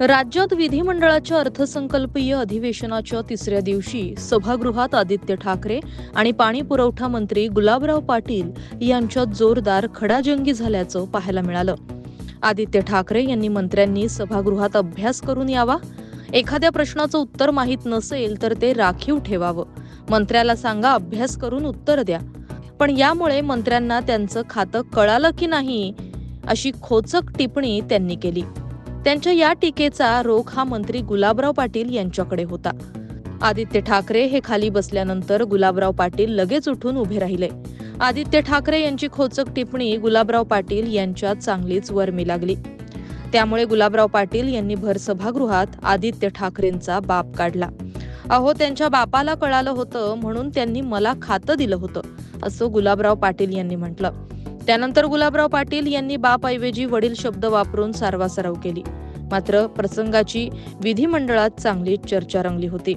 राज्यात विधिमंडळाच्या अर्थसंकल्पीय अधिवेशनाच्या तिसऱ्या दिवशी सभागृहात आदित्य ठाकरे आणि पाणी पुरवठा मंत्री गुलाबराव पाटील यांच्यात जोरदार खडाजंगी झाल्याचं पाहायला मिळालं. आदित्य ठाकरे यांनी मंत्र्यांनी सभागृहात अभ्यास करून यावा. एखाद्या प्रश्नाचं उत्तर माहीत नसेल तर ते राखीव ठेवावं. मंत्र्याला सांगा अभ्यास करून उत्तर द्या. पण यामुळे मंत्र्यांना त्यांचं खातं कळालं की नाही अशी खोचक टिप्पणी त्यांनी केली. त्यांच्या या टीकेचा रोख हा मंत्री गुलाबराव पाटील यांच्याकडे होता. आदित्य ठाकरे हे खाली बसल्यानंतर गुलाबराव पाटील लगेच उठून उभे राहिले. आदित्य ठाकरे यांची खोचक टिप्पणी गुलाबराव पाटील यांच्यात चांगलीच वर्मी लागली. त्यामुळे गुलाबराव पाटील यांनी भर सभागृहात आदित्य ठाकरेंचा बाप काढला. अहो त्यांच्या बापाला कळालं होतं म्हणून त्यांनी मला खातं दिलं होतं असं गुलाबराव पाटील यांनी म्हटलं. त्यानंतर गुलाबराव पाटील यांनी बापऐवजी वडील शब्द वापरून सारवासारव केली. मात्र प्रसंगाची विधिमंडळात चांगली चर्चा रंगली होती.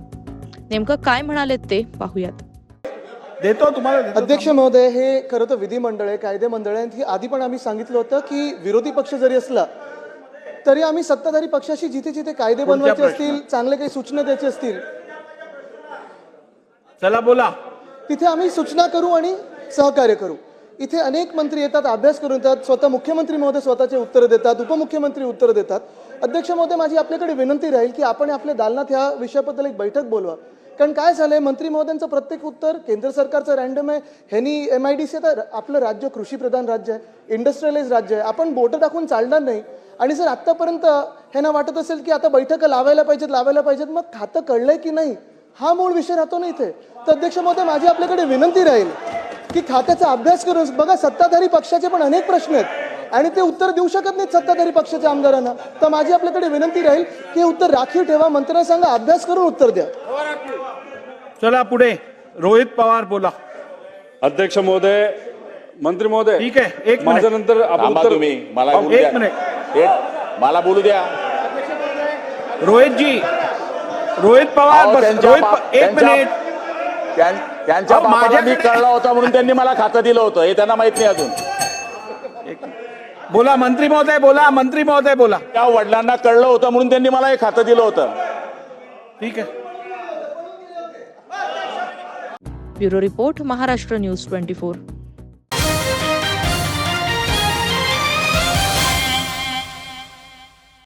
नेमकं काय म्हणालेत ते पाहूयात. देतो तुम्हाला. अध्यक्ष महोदय हे खरं तर विधिमंडळ आहे कायदे मंडळ आहे. की आधी पण आम्ही सांगितलं होतं की विरोधी पक्ष जरी असला तरी आम्ही सत्ताधारी पक्षाशी जिथे जिथे कायदे बनवायचे. असतील चांगले काही सूचना द्यायचे असतील चला बोला. तिथे आम्ही सूचना करू आणि सहकार्य करू. इथे अनेक मंत्री येतात अभ्यास करून येतात स्वतः मुख्यमंत्री महोदय स्वतःचे उत्तर देतात उपमुख्यमंत्री उत्तर देतात. अध्यक्ष महोदय माझी आपल्याकडे विनंती राहील की आपण आपल्या दालनात ह्या विषयाबद्दल एक बैठक बोलवा. कारण काय झालंय मंत्री महोदयांचं प्रत्येक उत्तर केंद्र सरकारचं रँडम आहे. ह्यानी एम आय डी सी आता आपलं राज्य कृषीप्रधान राज्य आहे इंडस्ट्रियलाइज राज्य आहे. आपण बोटं टाकून चालणार नाही. आणि सर आत्तापर्यंत ह्यांना वाटत असेल की आता बैठका लावायला पाहिजेत लावायला पाहिजेत मग खातं कळलंय की नाही? हा मूळ विषय राहतो ना इथे. तर अध्यक्ष महोदय माझी आपल्याकडे विनंती राहील. की खात्याचा अभ्यास करून बघा सत्ताधारी पक्षाचे पण अनेक प्रश्न आहेत. आणि ते उत्तर देऊ शकत नाहीत सत्ताधारी पक्षाच्या आमदारांना. तर माझी आपल्याकडे विनंती राहील की उत्तर राखीव ठेवा मंत्र्यांना सांगा अभ्यास करून उत्तर द्या. चला पुढे. रोहित पवार बोला. अध्यक्ष महोदय मंत्री महोदय ठीक आहे एक माझ्या मिनिट. नंतर आपण थांबा उत्तर तुम्ही मला बोलू एक द्या. मिनिट. एक मला बोलू द्या. रोहितजी रोहित पवार अहो, बस त्यांच्या रोहित प- एक त्यांच्या- मिनिट. त्यां- त्यांच्या बापाला मी कळला होता म्हणून त्यांनी मला खातं दिलं होतं. हे त्यांना माहीत नाही अजून. बोला मंत्री महोदय बोला मंत्री महोदय बोला. त्या वडिलांना कळलं होतं म्हणून त्यांनी मला हे खातं दिलं होतं. ठीक आहे. Bureau report Maharashtra news twenty four.